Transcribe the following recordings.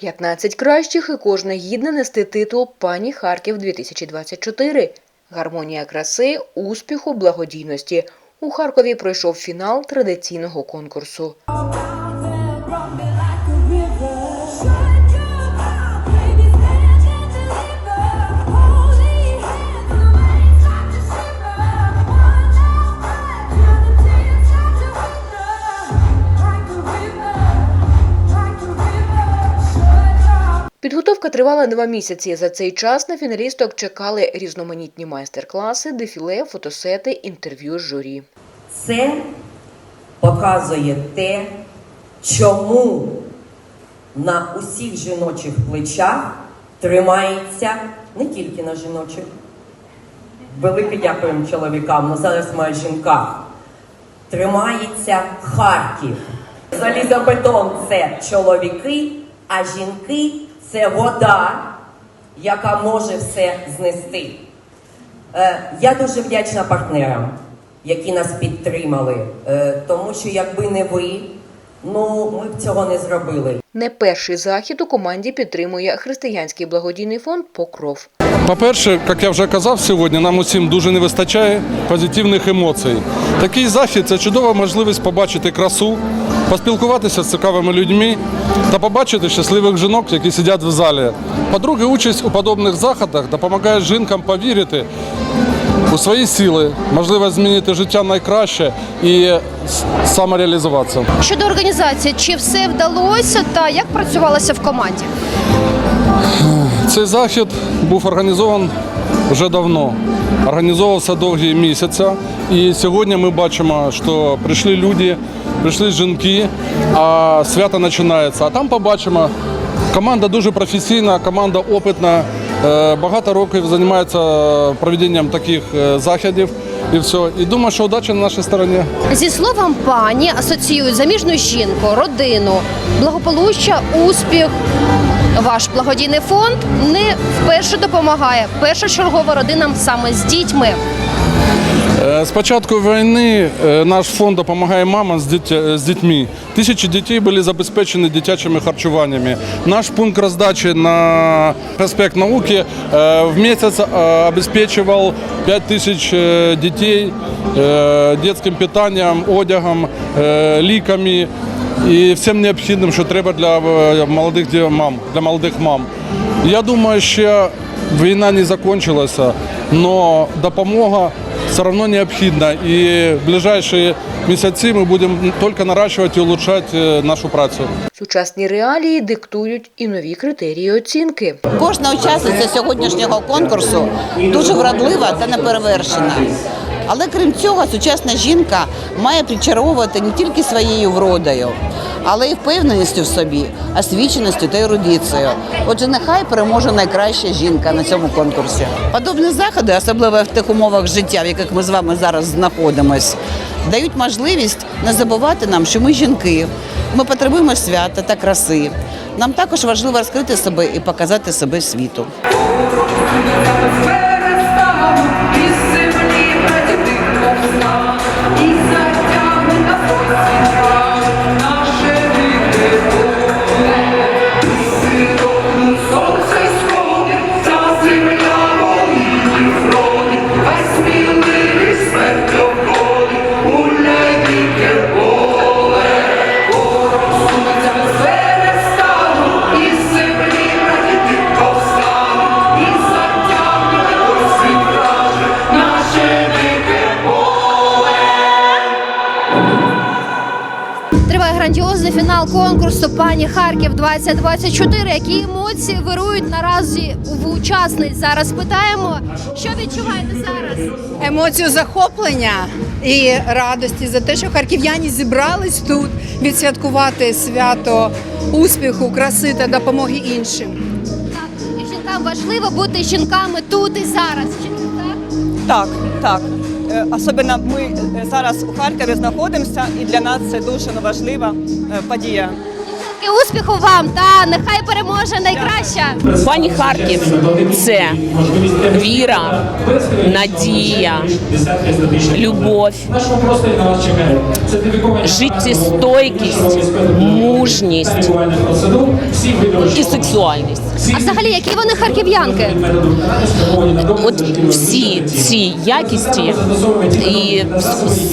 15 кращих і кожна гідна нести титул пані Харків 2024. Гармонія краси, успіху, благодійності. У Харкові пройшов фінал традиційного конкурсу. Підготовка тривала два місяці. За цей час на фіналісток чекали різноманітні майстер-класи, дефіле, фотосети, інтерв'ю з журі. Це показує те, чому на усіх жіночих плечах тримається не тільки на жіночих. Велике дякуємо чоловікам, але зараз ми о жінках. Тримається Харків. Залізобетон це чоловіки, а жінки це вода, яка може все знести. Е, Я дуже вдячна партнерам, які нас підтримали, е, тому що якби не ви, ну ми б цього не зробили. Не перший захід у команді підтримує християнський благодійний фонд Покров. По-перше, як я вже казав сьогодні, нам усім дуже не вистачає позитивних емоцій. Такий захід це чудова можливість побачити красу, поспілкуватися з цікавими людьми та побачити щасливих жінок, які сидять в залі. По-друге, участь у подобних заходах допомагає жінкам повірити у свої сили, можливо змінити життя найкраще і самореалізуватися. Щодо організації, чи все вдалося та як працювалося в команді? Цей захід був організований вже давно. Організовувався довгі місяці. І сьогодні ми бачимо, що прийшли люди, прийшли жінки, а свято починається. А там побачимо, команда дуже професійна, команда опитна, е, багато років займається проведенням таких е, заходів. І все. І думаю, що удача на нашій стороні. Зі словом пані асоціюють заміжну жінку, родину, благополуччя, успіх. Ваш благодійний фонд не вперше допомагає першочергово родинам саме з дітьми. Е, З початку війни е, наш фонд допомагає мамам з, дітьми. Тисячі дітей були забезпечені дитячими харчуваннями. Наш пункт роздачі на проспект науки е, в місяць е, обезпечував 5 тисяч е, дітей е, дитячим питанням, одягом, е, ліками і всім необхідним, що треба для е, молодих мам, для молодих мам. Я думаю, що війна не закінчилася, але допомога все равно необхідна. І в ближайші місяці ми будемо тільки наращувати і улучшати е, нашу працю. Сучасні реалії диктують і нові критерії оцінки. Кожна учасниця сьогоднішнього конкурсу дуже вродлива та неперевершена. Але крім цього, сучасна жінка має причаровувати не тільки своєю вродою, але й впевненістю в собі, освіченістю та ерудицією. Отже, нехай переможе найкраща жінка на цьому конкурсі. Подобні заходи, особливо в тих умовах життя, в яких ми з вами зараз знаходимось, дають можливість не забувати нам, що ми жінки, ми потребуємо свята та краси. Нам також важливо розкрити себе і показати себе світу. Триває грандіозний фінал конкурсу пані Харків 2024. Які емоції вирують наразі в учасниць? Зараз питаємо, що відчуваєте зараз? емоцію захоплення і радості за те, що харків'яні зібрались тут відсвяткувати свято успіху, краси та допомоги іншим. Так, і жінкам важливо бути жінками тут і зараз. Чи не так? Так, так. Е, Особливо ми е, зараз у Харкові знаходимося, і для нас це дуже важлива е, подія. Успіху вам та нехай переможе найкраща. Пані Харків це віра, надія, любов, життєстойкість, мужність і сексуальність. А взагалі, які вони харків'янки? От всі ці якісті і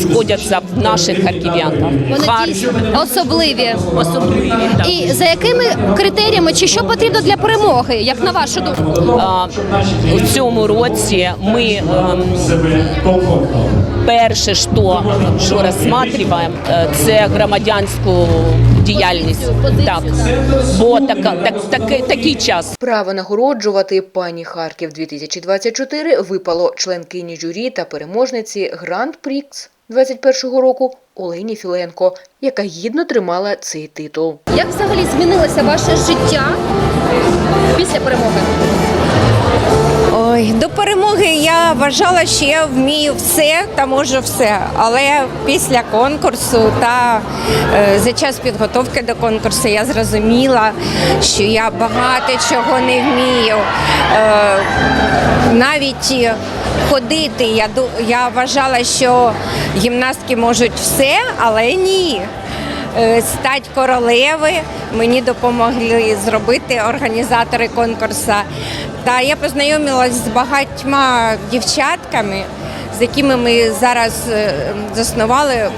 сходяться в наших харків'янках. Вони Хар- дійсно особливі. особливі. так. І за якими критеріями чи що потрібно для перемоги, як на вашу думку? А, у цьому році ми ем, перше, що, що розсматриваємо, е, це громадянську діяльність. Так. Бо така, так, такий, такий час. Право нагороджувати пані Харків 2024 випало членкині журі та переможниці Гранд Прікс 21-го року Олені Філенко, яка гідно тримала цей титул. Як взагалі змінилося ваше життя після перемоги? Ой, до перемоги я вважала, що я вмію все та можу все. Але після конкурсу та е, за час підготовки до конкурсу я зрозуміла, що я багато чого не вмію. Е, навіть ходити. Я, я вважала, що гімнастки можуть все, але ні. Е, Стать королеви мені допомогли зробити організатори конкурсу. Та я познайомилась з багатьма дівчатками, з якими ми зараз е, заснували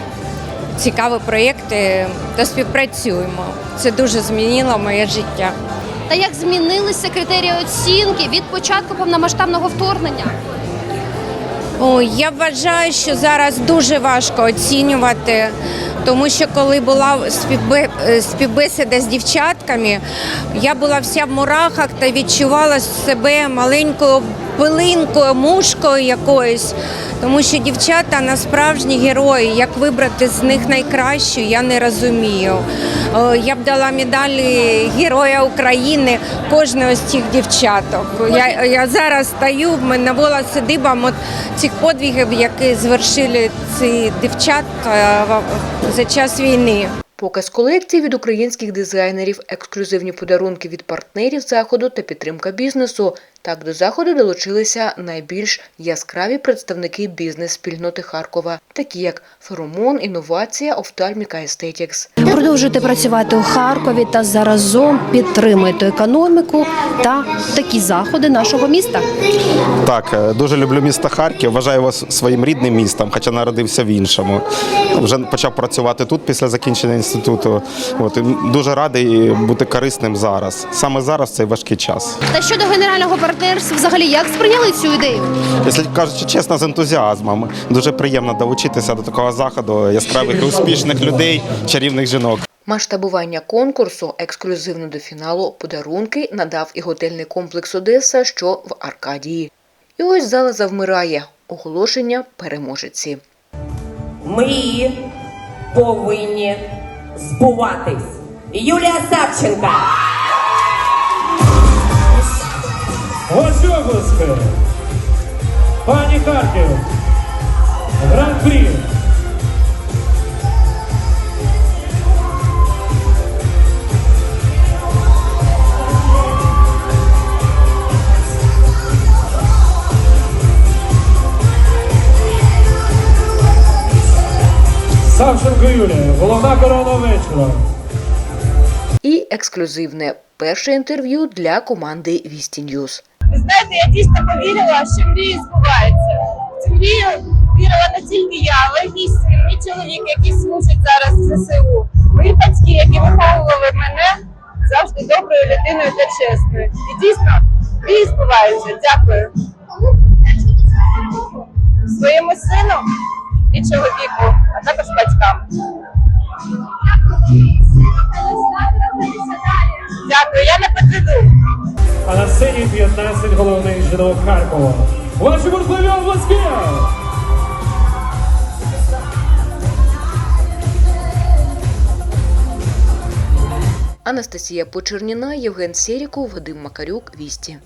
цікаві проєкти та співпрацюємо. Це дуже змінило моє життя. Та як змінилися критерії оцінки від початку повномасштабного вторгнення? Я вважаю, що зараз дуже важко оцінювати, тому що коли була е, співбесіда з дівчатками, я була вся в мурахах та відчувала себе маленькою пилинкою, мушкою якоюсь. Тому що дівчата на справжні герої. Як вибрати з них найкращу, я не розумію. Е, Я б дала медалі Героя України кожної з цих дівчаток. Я, я зараз стою, в мене волоси дибом от цих подвигів, які звершили ці дівчата в- за час війни. Показ колекцій від українських дизайнерів, ексклюзивні подарунки від партнерів заходу та підтримка бізнесу. Так до заходу долучилися найбільш яскраві представники бізнес-спільноти Харкова, такі як Феромон, Інновація, Офтальміка Естетікс. Продовжуйте працювати у Харкові та заразом підтримуйте економіку та такі заходи нашого міста. Так, е, дуже люблю місто Харків. Вважаю його с- своїм рідним містом, хоча народився в іншому. Вже почав працювати тут після закінчення інституту. От і дуже радий бути корисним зараз. Саме зараз цей важкий час. Та щодо генерального партнерства, взагалі як сприйняли цю ідею? Якщо кажучи чесно, з ентузіазмом. Дуже приємно долучитися до такого заходу яскравих і успішних людей, чарівних жінок. Масштабування конкурсу ексклюзивно до фіналу подарунки надав і готельний комплекс Одеса, що в Аркадії. І ось зала завмирає. Оголошення переможеці. Мрії повинні збуватись. Юлія Савченка. Ось обласки. Пані Харків. Гран-прі. Савченко Юлія, головна корона вечора. І ексклюзивне перше інтерв'ю для команди Вісті Ньюз. Ви знаєте, я дійсно повірила, що мрії збуваються. Цю мрію вірила не тільки я, але й мій син, мій чоловік, який служить зараз в ЗСУ. Мої батьки, які виховували мене завжди доброю людиною та чесною. І дійсно мрії збуваються. Дякую. Своєму сину і чоловіку, а також батькам. Дякую, я не підведу. А на сцені 15 головних жінок Харкова. Ваші бурхливі обласки! Анастасія Почерніна, Євген Серіков, Вадим Макарюк, Вісті.